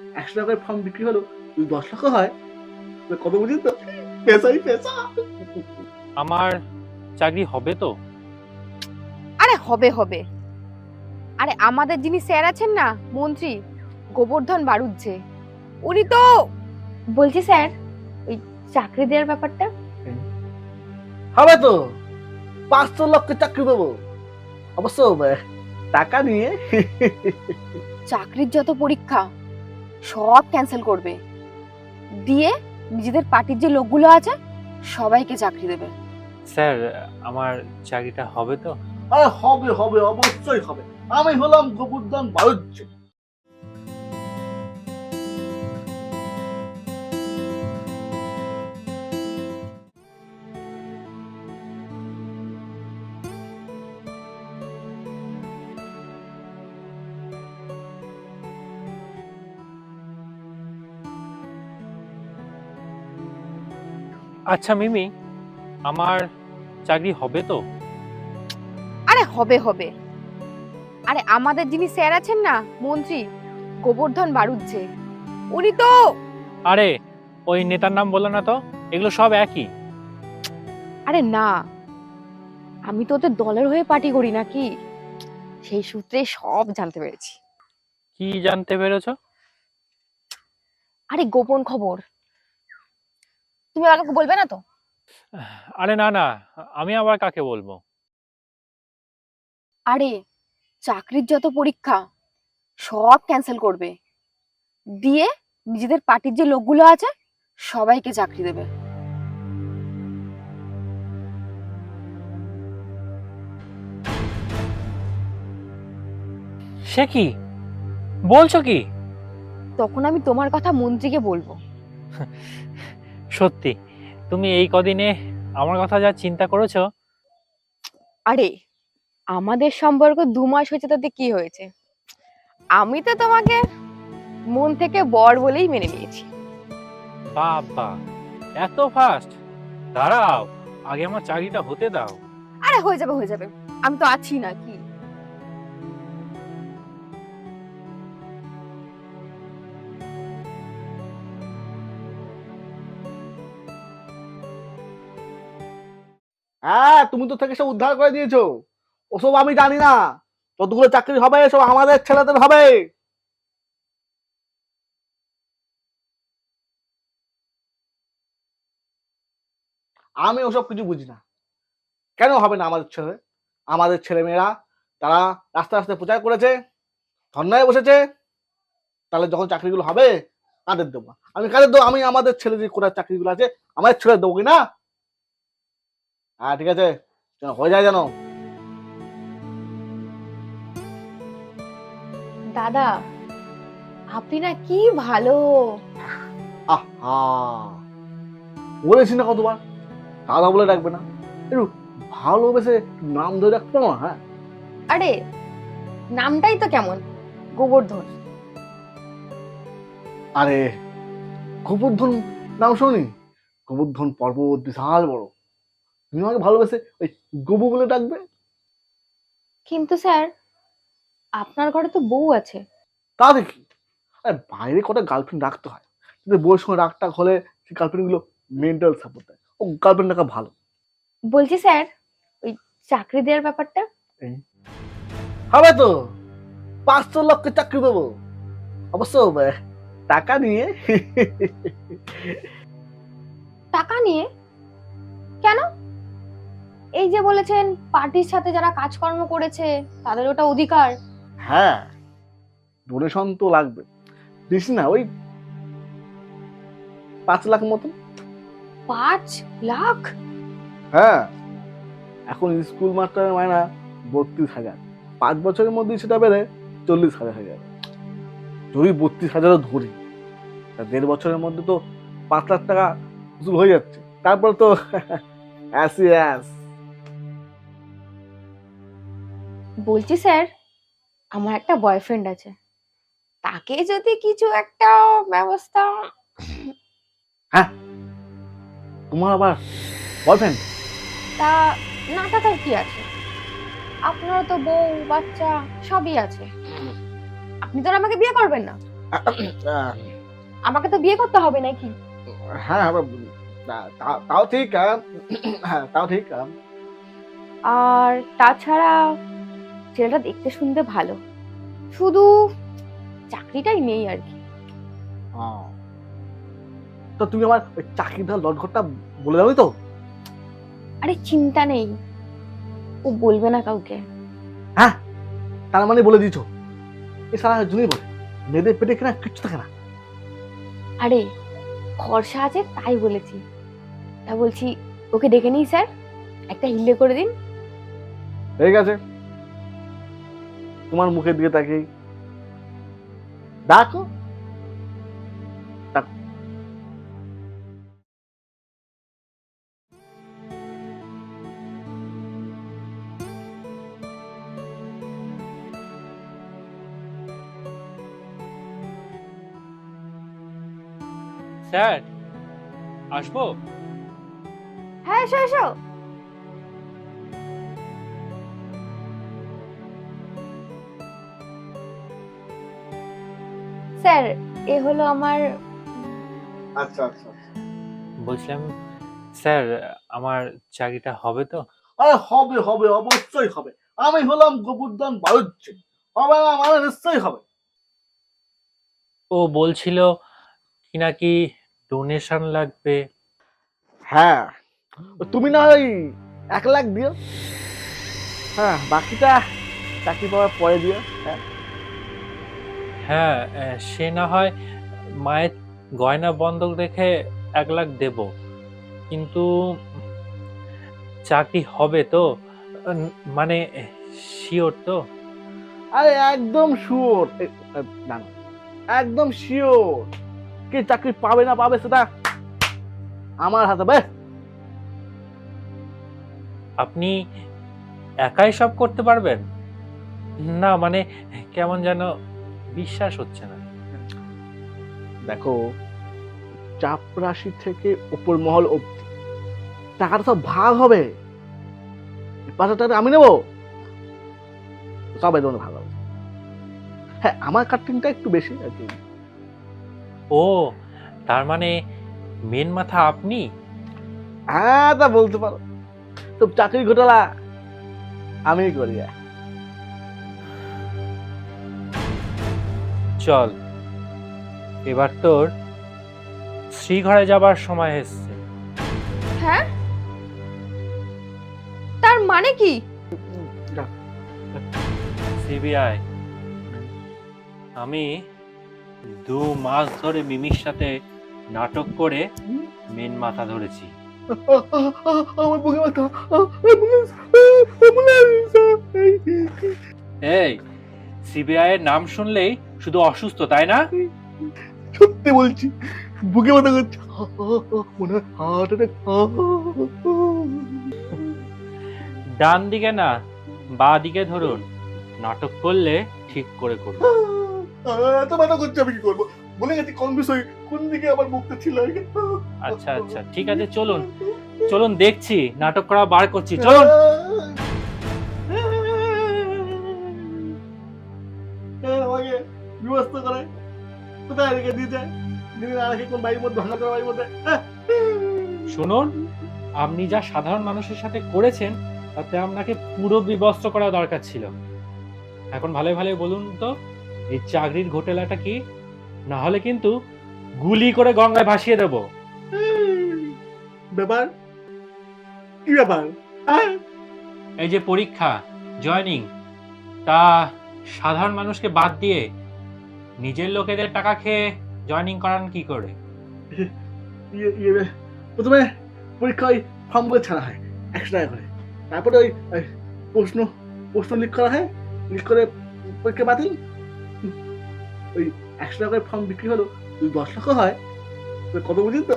একশো টাকার ফর্ম বিক্রি হলো যদি দশ লক্ষ হয় কত বুঝিস তো? পেশাই পেশা। আমার চাকরি হবে তো? আরে হবে হবে। আরে আমাদের যিনি স্যার আছেন না মন্ত্রী গোবর্ধন বাড়ুজ্জে উনি তো বলছি স্যার ওই চাকরি দেওয়ার ব্যাপারটা। হবে তো। পাঁচশো লক্ষ চাকরি দেবো। অবশ্য টাকা নিয়ে। চাকরির যত পরীক্ষা সব ক্যান্সেল করবে। দিয়ে নিজেদের পার্টির যে লোকগুলো আছে সবাইকে চাকরি দেবে। স্যার আমার চাকরিটা হবে তো? আরে হবে হবে অবশ্যই হবে। আমি হলাম গোবর্ধন বাড়ুজ্য আচ্ছা মিমি আমার চাকরি হবে তো? আরে হবে হবে। আরে আমাদের যিনি স্যার আছেন না মন্ত্রী গোবর্ধন বাড়ুজ্জে উনি তো আরে ওই নেতার নাম বলো না তো এগুলো সব একই। আরে না আমি তো ওদের দলের হয়ে পার্টি করি নাকি? সেই সূত্রে সব জানতে পেরেছি। কি জানতে পেরেছ? আরে গোপন খবর তুমি আমাকে বলবে না তো? আরে না না আমি আবার কাকে বলব? আরে চাকরির যত পরীক্ষা সব ক্যান্সেল করবে। দিয়ে নিজেদের পার্টির যে লোকগুলো আছে সবাইকে চাকরি দেবে। সে কি? বলছো কি? তখন আমি তোমার কথা মন্ত্রীকে বলব। সত্যি। তুমি এই কদিনে আমার কথা যা চিন্তা করেছ? আরে আমাদের সম্পর্ক দু মাস হয়েছে তাতে কি হয়েছে? আমি তো তোমাকে মন থেকে বর বলেই মেনে নিয়েছি। বাবা এত ফাস্ট দাঁড়াও আগে আমার চাকরিটা হতে দাও। আরে হয়ে যাবে হয়ে যাবে। আমি তো আছি না কি হ্যাঁ তুমি তো থেকে সব উদ্ধার করে দিয়েছ। ওসব আমি জানি না। যতগুলো চাকরি হবে, সব আমাদের ছেলেদের হবে। আমি ওসব কিছু বুঝি না। কেন হবে না আমাদের ছেলে? আমাদের ছেলে মেয়েরা তারা রাস্তা রাস্তায় প্রচার করেছে, ধর্নায় বসেছে। তাহলে যখন চাকরিগুলো হবে, কাদের দেবো? আমি কাদের দেবো? আমি আমাদের ছেলে যে কোথায় চাকরিগুলো আছে, আমাদের ছেলে দেবো কি না? হ্যাঁ ঠিক আছে। হয়ে যায় যেন। দাদা আপনি না কি ভালো। আহা। বলেছি না কতবার। দাদা বলে ডাকবে না। একটু ভালোবেসে নাম ধরে রাখতো না হ্যাঁ? আরে নামটাই তো কেমন? গোবর্ধন। আরে গোবর্ধন? নাম শুনি। গোবর্ধন পর্বত বিশাল বড়। তুমি আমাকে ভালোবেসে ওই গোবু বলে ডাকবে? কিন্তু স্যার আপনার ঘরে তো বউ আছে। তা দেখি। আরে বাইরে কটা গার্লফ্রেন্ড রাখতে হয়। কিন্তু বউয়ের সঙ্গে রাগটা হলে সেই গার্লফ্রেন্ডগুলো মেন্টাল সাপোর্ট দেয়। ও গার্লফ্রেন্ড রাখা ভালো? বলছি স্যার ওই চাকরি দেওয়ার ব্যাপারটা? হবে তো। পাঁচশো লক্ষ চাকরি দেবো। অবশ্য টাকা নিয়ে। টাকা নিয়ে? কেন? এই যে বলেছেন পার্টির সাথে যারা কাজকর্ম করেছে তাদের ওটা অধিকার। হ্যাঁ ডোনেশন তো লাগবে। বেশি না ওই পাঁচ লাখ মতন। পাঁচ লাখ? হ্যাঁ এখন স্কুল মাস্টারের মায়না বত্রিশ হাজার। পাঁচ বছরের মধ্যে সেটা বেড়ে চল্লিশ হাজার হয়ে যাবে যদি বত্রিশ হাজারও ধরি তা দেড় বছরের মধ্যে তো পাঁচ লাখ টাকা উসুল হয়ে যাচ্ছে। তারপর তো অ্যাসি অ্যাস। বলছি স্যার আমার একটা বয়ফ্রেন্ড আছে। তাকে যদি কিছু একটা ব্যবস্থা হ্যাঁ তোমার আবার বয়ফ্রেন্ড তা না থাকার কি আছে? আপনারও তো বউ বাচ্চা সবই আছে। আপনি তো আর আমাকে বিয়ে করবেন না। আমাকে তো বিয়ে করতে হবে নাকি? হ্যাঁ হ্যাঁ, তাও ঠিক হ্যাঁ তাও ঠিক আর তাছাড়া ছেলেটা দেখতে শুনতে ভালো। শুধু চাকরিটাই নেই আর কি। আহ। তো তুমি আমার ধর লটঘরটা বলে দাও তো? আরে চিন্তা নেই। ও বলবে না কাউকে। হ্যাঁ? তার মানে বলে দিয়েছ। এ সারা জন্যই বলে মেয়েদের পেটে কিনা কিচ্ছু থাকে না। আরে খরচা আছে তাই বলেছি। তা বলছি ওকে ডেকে নিই স্যার। একটা হিলে করে দিন। হয়ে গেছে তোমার মুখের দিকে ডাকো। ডাকো। স্যার আসব? হ্যাঁ এসো এসো। স্যার এ হলো আমার আচ্ছা আচ্ছা বলছিলাম স্যার আমার চাকরিটা হবে তো? আরে হবে হবে অবশ্যই হবে। আমি হলাম গোবর্ধন বাড়ুজ্য হবে না মানে নিশ্চয়ই হবে। ও বলছিল কি নাকি ডোনেশন লাগবে। হ্যাঁ। তুমি না ওই এক লাখ দিও। হ্যাঁ বাকিটা চাকরি পাওয়ার পরে দিও। হ্যাঁ। হ্যাঁ সে না হয় মায়ের গয়না বন্ধক রেখে এক লাখ দেব। কিন্তু চাকরি হবে তো? মানে শিওর তো? আরে একদম শিওর। না একদম শিওর। কে চাকরি পাবে না পাবে সেটা আমার হাতে বে আপনি একাই সব করতে পারবেন? না মানে কেমন যেন বিশ্বাস হচ্ছে না। দেখো চাপ রাশি থেকে উপর মহল অব্দি টাকাটা সব ভাগ হবে। পাঁচ টাকা আমি নেব। সবাই তোমাদের ভাগ হবে। হ্যাঁ আমার কাটিংটা একটু বেশি আর কি। ও তার মানে মেন মাথা আপনি? হ্যাঁ তা বলতে পারো। তো চাকরি ঘোটালা। আমি করি চল। এবার তোর শ্রীঘরে যাবার সময় এসছে। হ্যাঁ? তার মানে কি? সিবিআই আমি দু মাস ধরে মিমির সাথে নাটক করে মেন মাথা ধরেছি। আমার বুকে এই সিবিআই এর নাম শুনলেই শুধু অসুস্থ তাই না? সত্যি বলছি বুকে ব্যথা করছে। মনে হয় হার্ট অ্যাটাক ডান দিকে না বা দিকে ধরুন। নাটক করলে ঠিক করে করুন। এত ব্যথা করছে আমি কি করব? বলে গেছি কোন বিষয় কোন দিকে আমার মুখটা ছিল আচ্ছা আচ্ছা ঠিক আছে চলুন। চলুন দেখছি। নাটক করা বার করছি। চলুন! রেখে কোন বাড়ির মধ্যে ভাঙা বাড়ির মধ্যে? শুনুন আপনি যা সাধারণ মানুষের সাথে করেছেন তাতে আপনাকে পুরো বিবস্ত্র করা দরকার ছিল। এখন ভালো ভালো বলুন তো এই চাকরির ঘোটালাটা কি? না হলে কিন্তু গুলি করে গঙ্গায় ভাসিয়ে দেব। ব্যাপার? কি ব্যাপার? হ্যাঁ? এই যে পরীক্ষা জয়নিং তা সাধারণ মানুষকে বাদ দিয়ে নিজের লোকেদের টাকা খেয়ে জয়নিং করান কি করে? ইয়ে ইয়ে প্রথমে পরীক্ষা ওই ফর্মগুলো ছাড়া হয় একশো টাকা করে। তারপরে ওই প্রশ্ন প্রশ্ন লিক করা হয় লিক করে পরীক্ষা বাতিল। ওই একশো টাকা করে ফর্ম বিক্রি হলো যদি দশ টাকা হয় তো কত বুঝেন তো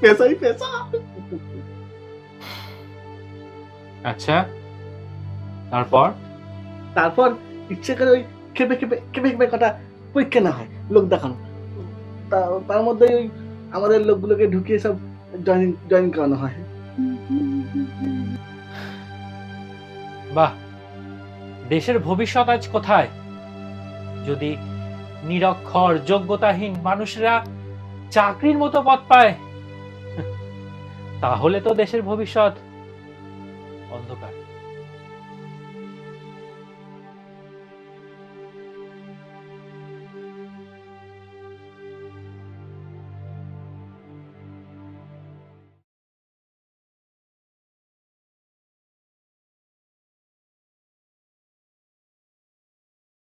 পেশাই পেশা। আচ্ছা তারপর? তারপর ইচ্ছে করে ওই খেপে খেপে খেপে খেপে কটা পরীক্ষা না হয় লোক দেখানো। তার মধ্যে ওই আমাদের লোকগুলোকে ঢুকিয়ে সব জয়েন জয়েন করানো হয়। বাহ, দেশের ভবিষ্যৎ আজ কোথায়? যদি নিরক্ষর, যোগ্যতাহীন মানুষরা চাকরির মতো পদ পায়, তাহলে তো দেশের ভবিষ্যৎ অন্ধকার।